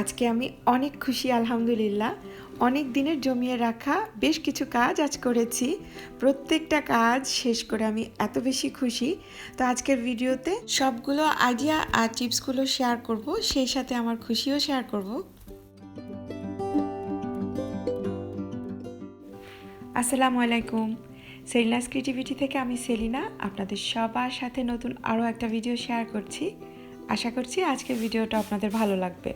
আজকে আমি অনেক খুশি, আলহামদুলিল্লাহ। অনেক দিনের জমিয়ে রাখা বেশ কিছু কাজ আজ করেছি। প্রত্যেকটা কাজ শেষ করে আমি এত বেশি খুশি। তো আজকের ভিডিওতে সবগুলো আইডিয়া আর টিপসগুলো শেয়ার করব, সেই সাথে আমার খুশিও শেয়ার করব। আসসালামু আলাইকুম। সেলিনাস ক্রিয়েটিভিটি থেকে আমি সেলিনা, আপনাদের সবার সাথে নতুন আরও একটা ভিডিও শেয়ার করছি। আশা করছি আজকের ভিডিওটা আপনাদের ভালো লাগবে।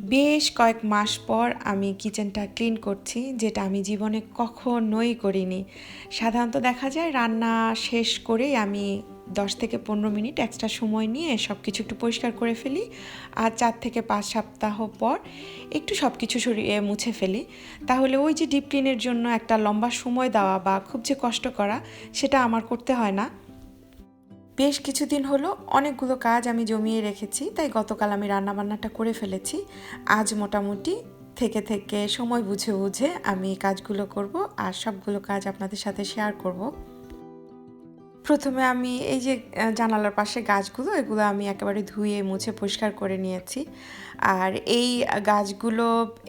বেশ কয়েক মাস পর আমি কিচেনটা ক্লিন করছি, যেটা আমি জীবনে কখনোই করিনি। সাধারণত দেখা যায় রান্না শেষ করেই আমি দশ থেকে পনেরো মিনিট এক্সট্রা সময় নিয়ে সব কিছু একটু পরিষ্কার করে ফেলি আর চার থেকে পাঁচ সপ্তাহ পর একটু সব কিছু সরিয়ে মুছে ফেলি। তাহলে ওই যে ডিপ ক্লিনের জন্য একটা লম্বা সময় দেওয়া বা খুব যে কষ্ট করা, সেটা আমার করতে হয় না। বেশ কিছুদিন হলো অনেকগুলো কাজ আমি জমিয়ে রেখেছি, তাই গতকাল আমি রান্নাবান্নাটা করে ফেলেছি। আজ মোটামুটি থেকে থেকে সময় বুঝে বুঝে আমি কাজগুলো করব আর সবগুলো কাজ আপনাদের সাথে শেয়ার করব। প্রথমে আমি এই যে জানালার পাশে গাছগুলো, এগুলো আমি একেবারে ধুয়ে মুছে পরিষ্কার করে নিয়েছি। আর এই গাছগুলো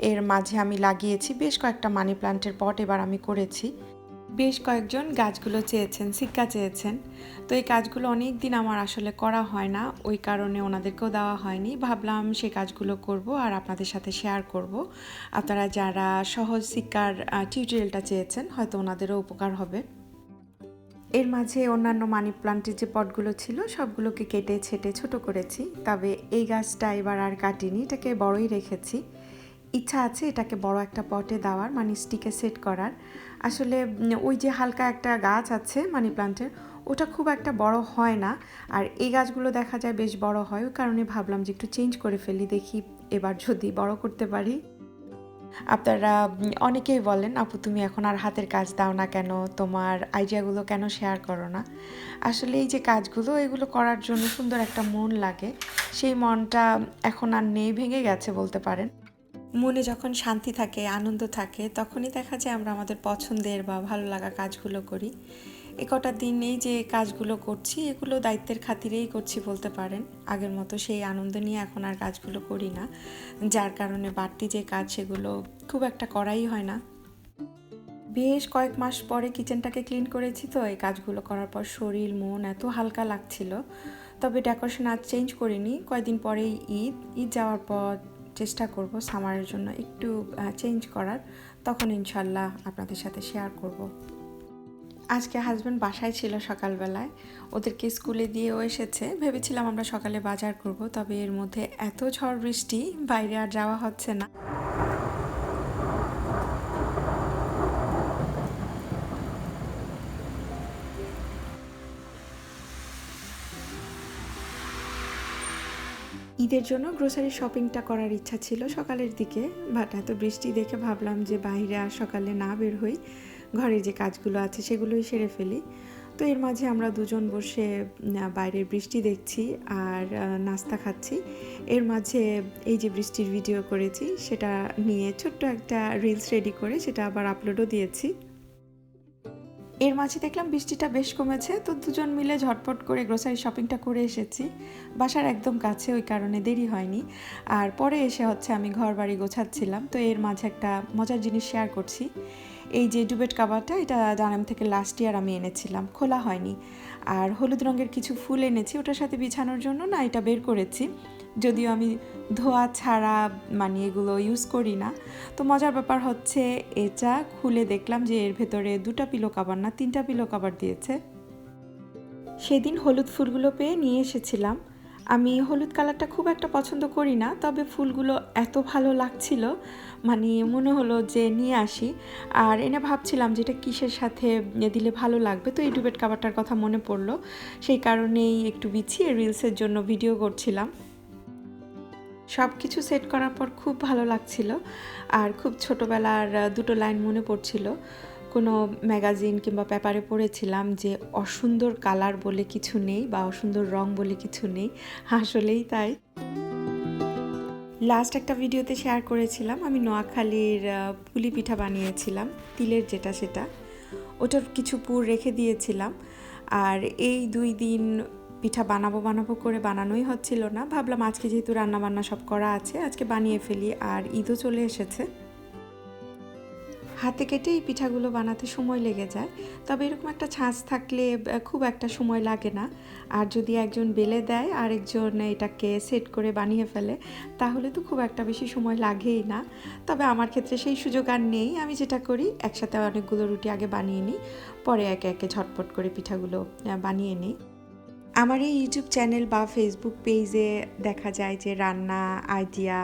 এর মাঝে আমি লাগিয়েছি বেশ কয়েকটা মানি প্লান্টের পট এবার আমি করেছি। বেশ কয়েকজন গাছগুলো চেয়েছেন সিক্কা চেয়েছেন। তো এই কাজগুলো অনেক দিন আমার আসলে করা হয় না, ওই কারণে ওনাদেরকেও দেওয়া হয়নি। ভাবলাম সে কাজগুলো করব আর আপনাদের সাথে শেয়ার করব। আপনারা যারা সহজ সিক্কার টিউটোরিয়ালটা চেয়েছেন, হয়তো ওনাদেরও উপকার হবে। এর মাঝে অন্যান্য মানি প্লান্টের যে পটগুলো ছিল, সবগুলোকে কেটে ছেটে ছোট করেছি। তবে এই গাছটা এবার আর কাটিনি, এটাকে বড়ই রেখেছি। ইচ্ছা আছে এটাকে বড় একটা পটে দেওয়ার মানে স্টিকে সেট করার। আসলে ওই যে হালকা একটা গাছ আছে মানি প্লান্টের, ওটা খুব একটা বড় হয় না। আর এই গাছগুলো দেখা যায় বেশ বড় হয়, ওই কারণে ভাবলাম যে একটু চেঞ্জ করে ফেলি, দেখি এবার যদি বড় করতে পারি। আপনারা অনেকেই বলেন, আপু, তুমি এখন আর হাতের কাজ দাও না কেন? তোমার আইডিয়াগুলো কেন শেয়ার করো না? আসলে এই যে কাজগুলো, এগুলো করার জন্য সুন্দর একটা মন লাগে। সেই মনটা এখন আর নেই, ভেঙে গেছে বলতে পারেন। মনে যখন শান্তি থাকে, আনন্দ থাকে, তখনই দেখা যায় আমরা আমাদের পছন্দের বা ভালো লাগা কাজগুলো করি। এ কটা দিনেই যে কাজগুলো করছি, এগুলো দায়িত্বের খাতিরেই করছি বলতে পারেন। আগের মতো সেই আনন্দ নিয়ে এখন আর কাজগুলো করি না। যার কারণে বাড়তি যে কাজ, সেগুলো খুব একটা করাই হয় না। বেশ কয়েক মাস পরে কিচেনটাকে ক্লিন করেছি তো, এই কাজগুলো করার পর শরীর, মন এত হালকা লাগছিল। তবে ডেকোরেশন আজ চেঞ্জ করিনি। কয়েকদিন পরেই ঈদ ঈদ যাওয়ার পর চেষ্টা করব সামারের জন্য একটু চেঞ্জ করার। তখন ইনশাল্লাহ আপনাদের সাথে শেয়ার করব। আজকে হাজব্যান্ড বাসায় ছিল সকালবেলায়। ওদেরকে স্কুলে দিয়েও এসেছে। ভেবেছিলাম আমরা সকালে বাজার করব, তবে এর মধ্যে এত ঝড় বৃষ্টি, বাইরে আর যাওয়া হচ্ছে না। ঈদের জন্য গ্রোসারি শপিংটা করার ইচ্ছা ছিল সকালের দিকে বাট এত বৃষ্টি দেখে ভাবলাম যে বাইরে আর সকালে না বের হই ঘরে যে কাজগুলো আছে সেগুলোই সেরে ফেলি। তো এর মাঝে আমরা দুজন বসে বাইরের বৃষ্টি দেখছি আর নাস্তা খাচ্ছি। এর মাঝে এই যে বৃষ্টির ভিডিও করেছি, সেটা নিয়ে ছোট্ট একটা রিলস রেডি করে সেটা আবার আপলোডও দিয়েছি। এর মাঝে দেখলাম বৃষ্টিটা বেশ কমেছে, তো দুজন মিলে ঝটপট করে গ্রোসারি শপিংটা করে এসেছি। বাসার একদম কাছে, ওই কারণে দেরি হয়নি। আর পরে এসে হচ্ছে আমি ঘর বাড়ি গোছাচ্ছিলাম, তো এর মাঝে একটা মজার জিনিস শেয়ার করছি। এই যে ডুবেট কাবারটা এটা জানাম থেকে লাস্ট ইয়ার আমি এনেছিলাম, খোলা হয়নি। আর হলুদ রঙের কিছু ফুল এনেছি, ওটার সাথে বিছানোর জন্য না এটা বের করেছি। যদিও আমি ধোয়া ছাড়া মানে এগুলো ইউজ করি না। তো মজার ব্যাপার হচ্ছে এটা খুলে দেখলাম যে এর ভেতরে দুটা পিলো কাবার না, তিনটা পিলো কাবার দিয়েছে। সেদিন হলুদ ফুলগুলো পেয়ে নিয়ে এসেছিলাম। আমি হলুদ কালারটা খুব একটা পছন্দ করি না, তবে ফুলগুলো এত ভালো লাগছিল। মানে মনে হলো যে নিয়ে আসি। আর এনে ভাবছিলাম যে এটা কিসের সাথে দিলে ভালো লাগবে? তো এই ডুবেট কাবারটার কথা মনে পড়ল। সেই কারণেই একটু বিছিয়ে রিলসের জন্য ভিডিও করছিলাম। সব কিছু সেট করার পর খুব ভালো লাগছিল। আর খুব ছোটোবেলার দুটো লাইন মনে পড়ছিল। কোনো ম্যাগাজিন কিংবা পেপারে পড়েছিলাম যে অসুন্দর কালার বলে কিছু নেই বা অসুন্দর রং বলে কিছু নেই। আসলেই তাই। লাস্ট একটা ভিডিওতে শেয়ার করেছিলাম, আমি নোয়াখালীর পুলি পিঠা বানিয়েছিলাম, তিলের যেটা সেটা। ওটার কিছু পুর রেখে দিয়েছিলাম, আর এই দুই দিন পিঠা বানাবো বানাবো করে বানানোই হচ্ছিল না। ভাবলাম আজকে যেহেতু রান্না বান্না সব করা আছে, আজকে বানিয়ে ফেলি, আর ঈদও চলে এসেছে। হাতে কেটে এই পিঠাগুলো বানাতে সময় লেগে যায়। তবে এরকম একটা ছাঁচ থাকলে খুব একটা সময় লাগে না। আর যদি একজন বেলে দেয় আর একজন এটাকে সেট করে বানিয়ে ফেলে, তাহলে তো খুব একটা বেশি সময় লাগেই না। তবে আমার ক্ষেত্রে সেই সুযোগ আর নেই। আমি যেটা করি, একসাথে অনেকগুলো রুটি আগে বানিয়ে নিই, পরে একে একে ঝটপট করে পিঠাগুলো বানিয়ে নিই। আমার এই ইউটিউব চ্যানেল বা ফেসবুক পেজে দেখা যায় যে রান্না আইডিয়া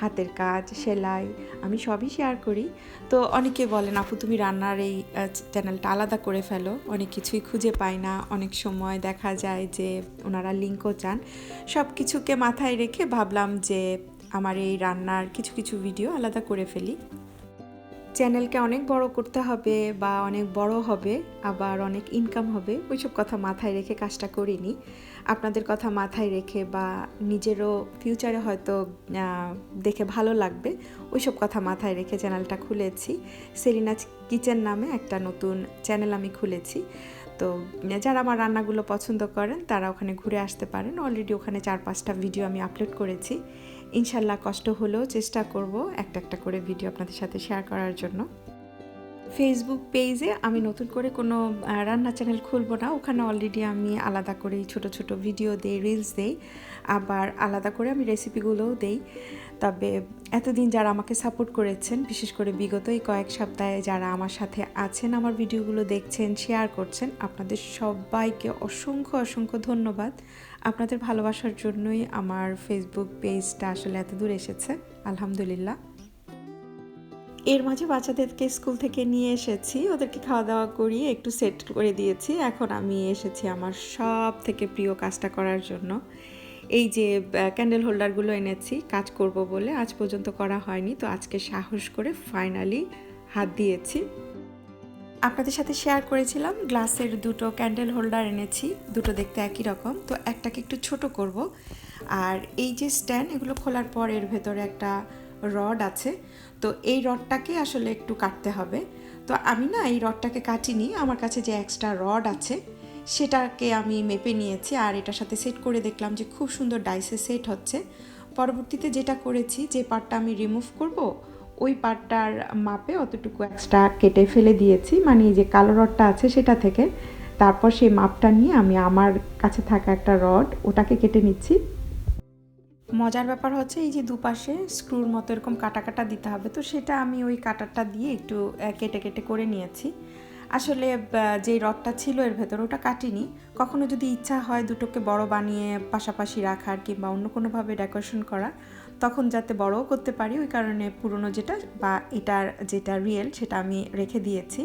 হাতের কাজ, সেলাই আমি সবই শেয়ার করি। তো অনেকে বলেন, আপু, তুমি রান্নার এই চ্যানেলটা আলাদা করে ফেলো। অনেক কিছুই খুঁজে পায় না। অনেক সময় দেখা যায় যে ওনারা লিঙ্কও চান। সব কিছুকে মাথায় রেখে ভাবলাম যে আমার এই রান্নার কিছু কিছু ভিডিও আলাদা করে ফেলি। চ্যানেলকে অনেক বড় করতে হবে বা অনেক বড় হবে, আবার অনেক ইনকাম হবে, ওইসব কথা মাথায় রেখে কাজটা করিনি। আপনাদের কথা মাথায় রেখে বা নিজেরও ফিউচারে হয়তো দেখে ভালো লাগবে, ওইসব কথা মাথায় রেখে চ্যানেলটা খুলেছি। সেলিনা কিচেন নামে একটা নতুন চ্যানেল আমি খুলেছি। তো, যারা আমার রান্নাগুলো পছন্দ করেন, তারা ওখানে ঘুরে আসতে পারেন। অলরেডি ওখানে চার পাঁচটা ভিডিও আমি আপলোড করেছি। ইনশাল্লাহ কষ্ট হলেও চেষ্টা করব একটা একটা করে ভিডিও আপনাদের সাথে শেয়ার করার জন্য। ফেসবুক পেজে আমি নতুন করে কোনো রান্না চ্যানেল খুলবো না। ওখানে অলরেডি আমি আলাদা করে ছোট ছোট ভিডিও দেই রিলস দেই। আবার আলাদা করে আমি রেসিপিগুলোও দেই। তবে এতদিন যারা আমাকে সাপোর্ট করেছেন, বিশেষ করে বিগত এই কয়েক সপ্তাহে যারা আমার সাথে আছেন, আমার ভিডিওগুলো দেখছেন শেয়ার করছেন, আপনাদের সবাইকে অসংখ্য অসংখ্য ধন্যবাদ। আপনাদের ভালোবাসার জন্যই আমার ফেসবুক পেজটা আসলে এত দূর এসেছে। আলহামদুলিল্লাহ। এর মাঝে বাচ্চাদেরকে স্কুল থেকে নিয়ে এসেছি, ওদেরকে খাওয়া দাওয়া করিয়ে একটু সেট করে দিয়েছি। এখন আমি এসেছি আমার সব থেকে প্রিয় কাজটা করার জন্য। এই যে ক্যান্ডেল হোল্ডারগুলো এনেছি, কাজ করব বলে আজ পর্যন্ত করা হয়নি, তো আজকে সাহস করে ফাইনালি হাত দিয়েছি। আপনাদের সাথে শেয়ার করেছিলাম গ্লাসের দুটো ক্যান্ডেল হোল্ডার এনেছি, দুটো দেখতে একই রকম, তো একটাকে একটু ছোট করব। আর এই যে স্ট্যান্ড এগুলো খোলার পর এর ভেতরে একটা রড আছে তো এই রডটাকে আসলে একটু কাটতে হবে। তো আমি না এই রডটাকে কাটিনি, আমার কাছে যে এক্সট্রা রড আছে সেটাকে আমি মেপে নিয়েছি আর এটার সাথে সেট করে দেখলাম যে খুব সুন্দর ডাইসে সেট হচ্ছে। পরবর্তীতে যেটা করেছি, যে পার্টটা আমি রিমুভ করব, ওই পার্টটার মাপে অতটুকু এক্সট্রা কেটে ফেলে দিয়েছি। মানে যে কালো রডটা আছে সেটা থেকে। তারপর সেই মাপটা নিয়ে আমি আমার কাছে থাকা একটা রড ওটাকে কেটে নিচ্ছি। মজার ব্যাপার হচ্ছে এই যে দুপাশে স্ক্রুর মতো এরকম কাটা কাটা দিতে হবে। তো সেটা আমি ওই কাটারটা দিয়ে একটু কেটে কেটে করে নিয়েছি। আসলে যে রডটা ছিল এর ভেতর ওটা কাটিনি। কখনো যদি ইচ্ছা হয় দুটোকে বড় বানিয়ে পাশাপাশি রাখার কিংবা অন্য কোনোভাবে ডেকোরেশন করা, তখন যাতে বড়ও করতে পারি। ওই কারণে পুরনো যেটা বা এটার যেটা রিয়েল সেটা আমি রেখে দিয়েছি।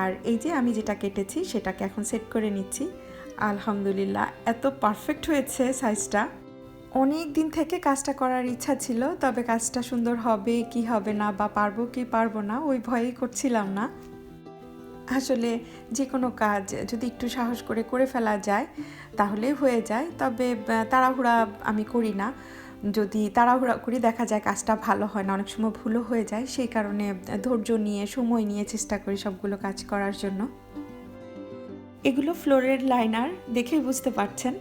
আর এই যে আমি যেটা কেটেছি সেটাকে এখন সেট করে নিচ্ছি। আলহামদুলিল্লাহ, এত পারফেক্ট হয়েছে সাইজটা অনেক দিন থেকে কাজটা করার ইচ্ছা ছিল, তবে কাজটা সুন্দর হবে, কি হবে না বা পারব কি পারব না, ওই ভয়েই করছিলাম না। আসলে যে কোনো কাজ যদি একটু সাহস করে করে ফেলা যায় তাহলেই হয়ে যায়, তবে তাড়াহুড়া আমি করি না। যদি তাড়াহুড়া করি, দেখা যায় কাজটা ভালো হয় না, অনেক সময় ভুলও হয়ে যায়, সেই কারণে ধৈর্য নিয়ে, সময় নিয়ে চেষ্টা করি সবগুলো কাজ করার জন্য। এগুলো ফ্লোরের লাইনার দেখেই বুঝতে পারছেন।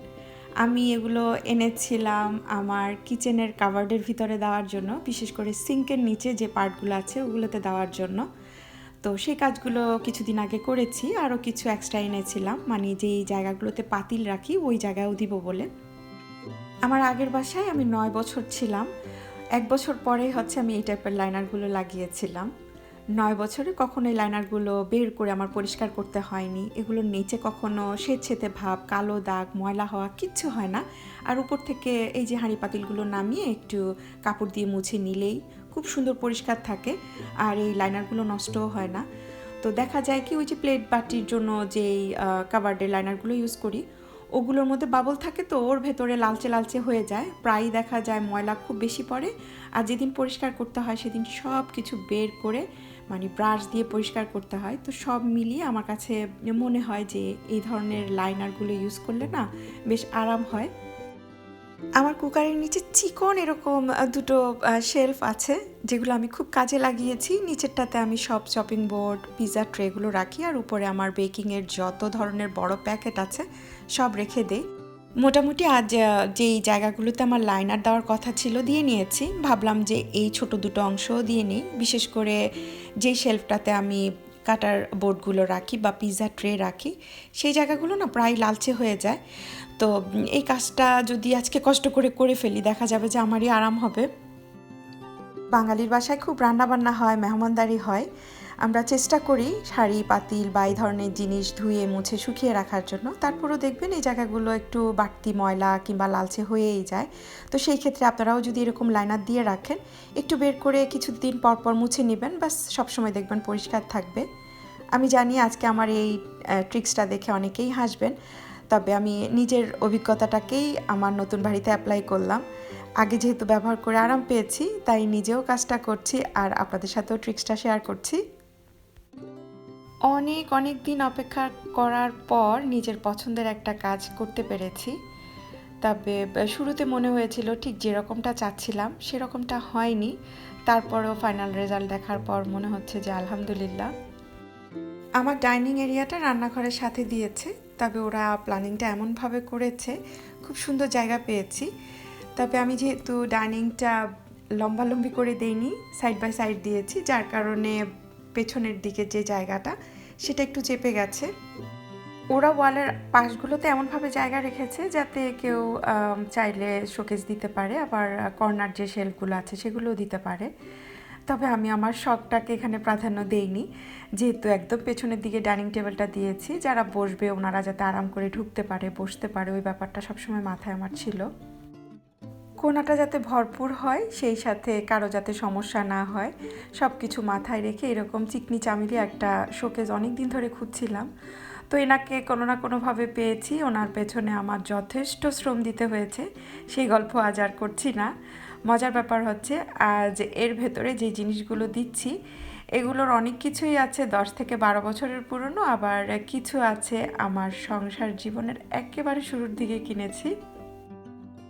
আমি এগুলো এনেছিলাম আমার কিচেনের কাভার্ডের ভিতরে দেওয়ার জন্য, বিশেষ করে সিঙ্কের নিচে যে পার্টগুলো আছে ওগুলোতে দেওয়ার জন্য। তো সেই কাজগুলো কিছুদিন আগে করেছি, আরও কিছু এক্সট্রা এনেছিলাম। মানে যেই জায়গাগুলোতে পাতিল রাখি, ওই জায়গায়ও দিব বলে। আমার আগের বাসায় আমি নয় বছর ছিলাম। এক বছর পরে হচ্ছে আমি এই টাইপের লাইনারগুলো লাগিয়েছিলাম। নয় বছরে কখনো এই লাইনারগুলো বের করে আমার পরিষ্কার করতে হয়নি। এগুলোর নিচে কখনো সেচেতে ভাব, কালো দাগ, ময়লা হওয়া কিচ্ছু হয় না। আর উপর থেকে এই যে হাঁড়ি পাতিলগুলো নামিয়ে একটু কাপড় দিয়ে মুছে নিলেই খুব সুন্দর পরিষ্কার থাকে আর এই লাইনারগুলো নষ্টও হয় না। তো দেখা যায় কি ওই যে প্লেট বাটির জন্য যেই কাবার্ডের লাইনারগুলো ইউজ করি, ওগুলোর মধ্যে বাবল থাকে তো ওর ভেতরে লালচে লালচে হয়ে যায়। প্রায়ই দেখা যায় ময়লা খুব বেশি পড়ে আর যেদিন পরিষ্কার করতে হয় সেদিন সব কিছু বের করে মানে ব্রাশ দিয়ে পরিষ্কার করতে হয়। তো সব মিলিয়ে আমার কাছে মনে হয় যে এই ধরনের লাইনারগুলো ইউজ করলে না বেশ আরাম হয়। আমার কুকারের নিচে চিকন এরকম দুটো শেলফ আছে, যেগুলো আমি খুব কাজে লাগিয়েছি। নিচেরটাতে আমি সব চপিং বোর্ড পিৎজা ট্রেগুলো রাখি, আর উপরে আমার বেকিংয়ের যত ধরনের বড় প্যাকেট আছে, সব রেখে দেই। মোটামুটি আজ যেই জায়গাগুলোতে আমার লাইনার দেওয়ার কথা ছিল দিয়ে নিয়েছি। ভাবলাম যে এই ছোট দুটো অংশ দিয়ে নিই। বিশেষ করে যেই শেলফটাতে আমি কাটার বোর্ডগুলো রাখি বা পিৎজা ট্রে রাখি, সেই জায়গাগুলো না প্রায় লালচে হয়ে যায়। তো এই কাজটা যদি আজকে কষ্ট করে করে ফেলি, দেখা যাবে যে আমারই আরাম হবে। বাঙালির বাসায় খুব রান্নাবান্না হয়, মেহমানদারি হয়। আমরা চেষ্টা করি শাড়ি, পাতিল বা এই ধরনের জিনিস ধুয়ে, মুছে, শুকিয়ে রাখার জন্য। তারপরেও দেখবেন এই জায়গাগুলো একটু বাড়তি ময়লা কিংবা লালচে হয়েই যায়। তো সেই ক্ষেত্রে আপনারাও যদি এরকম লাইনার দিয়ে রাখেন, একটু বের করে কিছুদিন পর পর মুছে নেবেন বাস সবসময় দেখবেন পরিষ্কার থাকবে। আমি জানি আজকে আমার এই ট্রিক্সটা দেখে অনেকেই হাসবেন, তবে আমি নিজের অভিজ্ঞতাটাকেই আমার নতুন বাড়িতে অ্যাপ্লাই করলাম। আগে যেহেতু ব্যবহার করে আরাম পেয়েছি, তাই নিজেও কাজটা করছি আর আপনাদের সাথেও ট্রিক্সটা শেয়ার করছি। অনেক অনেক দিন অপেক্ষা করার পর নিজের পছন্দের একটা কাজ করতে পেরেছি। তবে শুরুতে মনে হয়েছিল, ঠিক যেরকমটা চাচ্ছিলাম, সেরকমটা হয়নি। তারপরেও ফাইনাল রেজাল্ট দেখার পর মনে হচ্ছে যে আলহামদুলিল্লাহ। আমার ডাইনিং এরিয়াটা রান্নাঘরের সাথে দিয়েছে, তবে ওরা প্ল্যানিংটা এমনভাবে করেছে, খুব সুন্দর জায়গা পেয়েছি। তবে আমি যেহেতু ডাইনিংটা লম্বালম্বি করে দেইনি সাইড বাই সাইড দিয়েছি, যার কারণে পেছনের দিকে যে জায়গাটা সেটা একটু চেপে গেছে। ওরা ওয়ালের পাশগুলোতে এমনভাবে জায়গা রেখেছে যাতে কেউ চাইলে শোকেস দিতে পারে, আবার কর্নার যে শেলফগুলো আছে সেগুলোও দিতে পারে। তবে আমি আমার শখটাকে এখানে প্রাধান্য দেইনি। যেহেতু একদম পেছনের দিকে ডাইনিং টেবিলটা দিয়েছি, যারা বসবে ওনারা যাতে আরাম করে ঢুকতে পারে, বসতে পারে, ওই ব্যাপারটা সবসময় মাথায় আমার ছিল। কোনাটা যাতে ভরপুর হয়, সেই সাথে কারও যাতে সমস্যা না হয় সব কিছু মাথায় রেখে এরকম চিকনি চামিলি একটা শোকেজ অনেক দিন ধরে খুঁজছিলাম। তো এনাকে কোনো না কোনোভাবে পেয়েছি, ওনার পেছনে আমার যথেষ্ট শ্রম দিতে হয়েছে, সেই গল্প আজ আর করছি না। মজার ব্যাপার হচ্ছে, আজ এর ভেতরে যে জিনিসগুলো দিচ্ছি, এগুলোর অনেক কিছুই আছে, দশ থেকে বারো বছরের পুরনো, আবার কিছু আছে আমার সংসার জীবনের একেবারে শুরুর দিকে কিনেছি।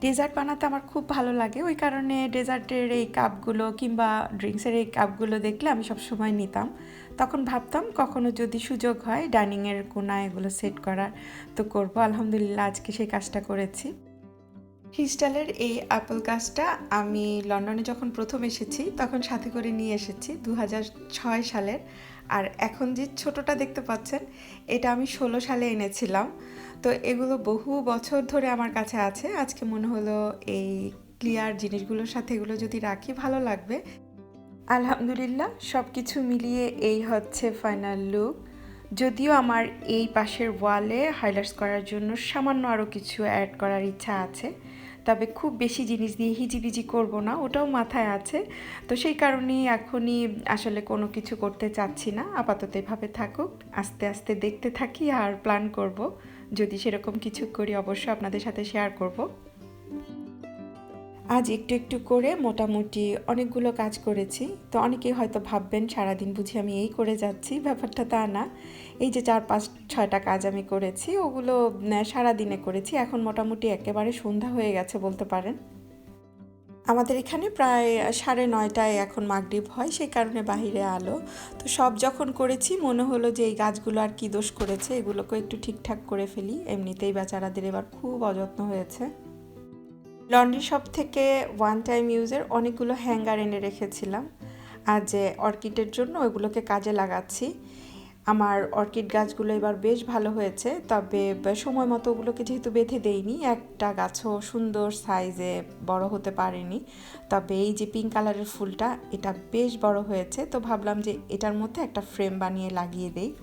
ডেজার্ট বানাতে আমার খুব ভালো লাগে। ওই কারণে ডেজার্টের এই কাপগুলো কিংবা ড্রিঙ্কসের এই কাপগুলো দেখলে আমি সব সময় নিতাম। তখন ভাবতাম কখনো যদি সুযোগ হয় ডাইনিংয়ের কোনায় এগুলো সেট করার তো করব। আলহামদুলিল্লাহ আজকে সেই কাজটা করেছি। ক্রিস্টালের এই অ্যাপেল গাছটা আমি লন্ডনে যখন প্রথম এসেছি তখন সাথে করে নিয়ে এসেছি। দু সালের আর এখন যে ছোটটা দেখতে পাচ্ছেন, এটা আমি ষোলো সালে এনেছিলাম। তো এগুলো বহু বছর ধরে আমার কাছে আছে। আজকে মনে হলো এই ক্লিয়ার জিনিসগুলোর সাথে এগুলো যদি রাখি, ভালো লাগবে। আলহামদুলিল্লাহ সব কিছু মিলিয়ে এই হচ্ছে ফাইনাল লুক যদিও আমার এই পাশের ওয়ালে হাইলাইটস করার জন্য সামান্য আরও কিছু অ্যাড করার ইচ্ছা আছে। তবে খুব বেশি জিনিস দিয়ে হিজিবিজি করব না, ওটাও মাথায় আছে। তো সেই কারণেই এখনই আসলে কোনো কিছু করতে চাচ্ছি না, আপাতত এভাবে থাকুক, আস্তে আস্তে দেখতে থাকি আর প্ল্যান করব। যদি সেরকম কিছু করি, অবশ্যই আপনাদের সাথে শেয়ার করব। আজ একটু একটু করে মোটামুটি অনেকগুলো কাজ করেছি। তো অনেকেই হয়তো ভাববেন, সারাদিন বুঝি আমি এই করে যাচ্ছি। ব্যাপারটা তা না। এই যে চার পাঁচ ছয়টা কাজ আমি করেছি, ওগুলো সারাদিনে করেছি। এখন মোটামুটি একেবারে সন্ধ্যা হয়ে গেছে বলতে পারেন। আমাদের এখানে প্রায় সাড়ে নয়টায় এখন মাগরিব হয়, সেই কারণে বাহিরে আলো। তো সব যখন করেছি, মনে হলো যে এই গাছগুলো আর কি দোষ করেছে, এগুলোকে একটু ঠিকঠাক করে ফেলি। এমনিতেই বেচারাদের এবার খুব অযত্ন হয়েছে। লন্ড্রি শপ থেকে ওয়ান টাইম ইউজের অনেকগুলো হ্যাঙ্গার এনে রেখেছিলাম। আর যে অর্কিডের জন্য ওইগুলোকে কাজে লাগাচ্ছি। আমার অর্কিড গাছগুলো এবার বেশ ভালো হয়েছে, তবে সময় মতো ওগুলোকে যেহেতু বেঁধে দেইনি, একটা গাছও সুন্দর সাইজে বড় হতে পারেনি। তবে এই যে পিঙ্ক কালারের ফুলটা, এটা বেশ বড় হয়েছে। তো ভাবলাম যে এটার মধ্যে একটা ফ্রেম বানিয়ে লাগিয়ে দেই।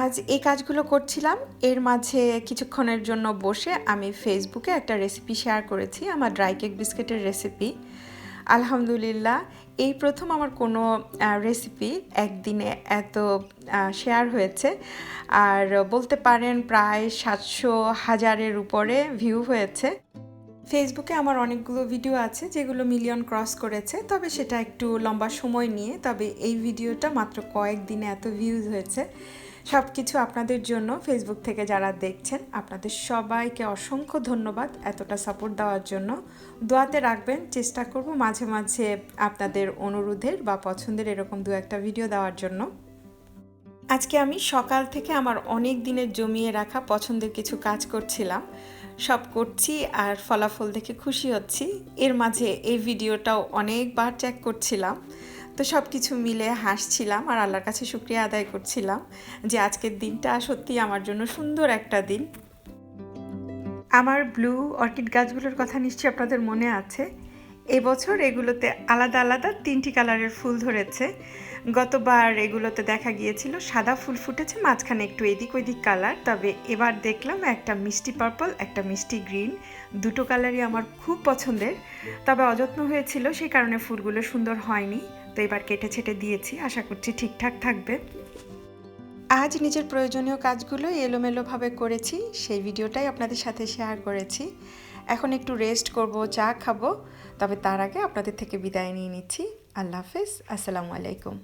আজ এই কাজগুলো করছিলাম। এর মাঝে কিছুক্ষণের জন্য বসে আমি ফেসবুকে একটা রেসিপি শেয়ার করেছি, আমার ড্রাই কেক বিস্কিটের রেসিপি আলহামদুলিল্লাহ, এই প্রথম আমার কোনো রেসিপি একদিনে এত শেয়ার হয়েছে। আর বলতে পারেন প্রায় সাতশো হাজারের উপরে ভিউ হয়েছে। ফেসবুকে আমার অনেকগুলো ভিডিও আছে যেগুলো মিলিয়ন ক্রস করেছে, তবে সেটা একটু লম্বা সময় নিয়ে, তবে এই ভিডিওটা মাত্র কয়েকদিনে এত ভিউজ হয়েছে। সব কিছু আপনাদের জন্য ফেসবুক থেকে যারা দেখছেন, আপনাদের সবাইকে অসংখ্য ধন্যবাদ এতটা সাপোর্ট দেওয়ার জন্য। দোয়াতে রাখবেন, চেষ্টা করব মাঝে মাঝে আপনাদের অনুরোধের বা পছন্দের এরকম দু একটা ভিডিও দেওয়ার জন্য। আজকে আমি সকাল থেকে আমার অনেক দিনের জমিয়ে রাখা পছন্দের কিছু কাজ করছিলাম। সব করছি আর ফলাফল দেখে খুশি হচ্ছি। এর মাঝে এই ভিডিওটাও অনেকবার চেক করছিলাম। তো সব কিছু মিলে হাসছিলাম আর আল্লাহর কাছে শুক্রিয়া আদায় করছিলাম যে আজকের দিনটা সত্যি আমার জন্য সুন্দর একটা দিন। আমার ব্লু অর্কিড গাছগুলোর কথা নিশ্চয়ই আপনাদের মনে আছে। এবছর এগুলোতে আলাদা আলাদা তিনটি কালারের ফুল ধরেছে। গতবার এগুলোতে দেখা গিয়েছিল, সাদা ফুল ফুটেছে, মাঝখানে একটু এদিক ওইদিক কালার, তবে এবার দেখলাম একটা মিষ্টি পার্পল একটা মিষ্টি গ্রিন দুটো কালারই আমার খুব পছন্দের। তবে অযত্ন হয়েছিল, সেই কারণে ফুলগুলো সুন্দর হয়নি। তো এবার কেটে ছেটে দিয়েছি, আশা করছি ঠিকঠাক থাকবে। আজ নিজের প্রয়োজনীয় কাজগুলো এলোমেলোভাবে করেছি, সেই ভিডিওটাই আপনাদের সাথে শেয়ার করেছি। এখন একটু রেস্ট করব, চা খাব, তবে তার আগে আপনাদের থেকে বিদায় নিয়ে নিচ্ছি। আল্লাহ হাফেজ, আসসালামু আলাইকুম।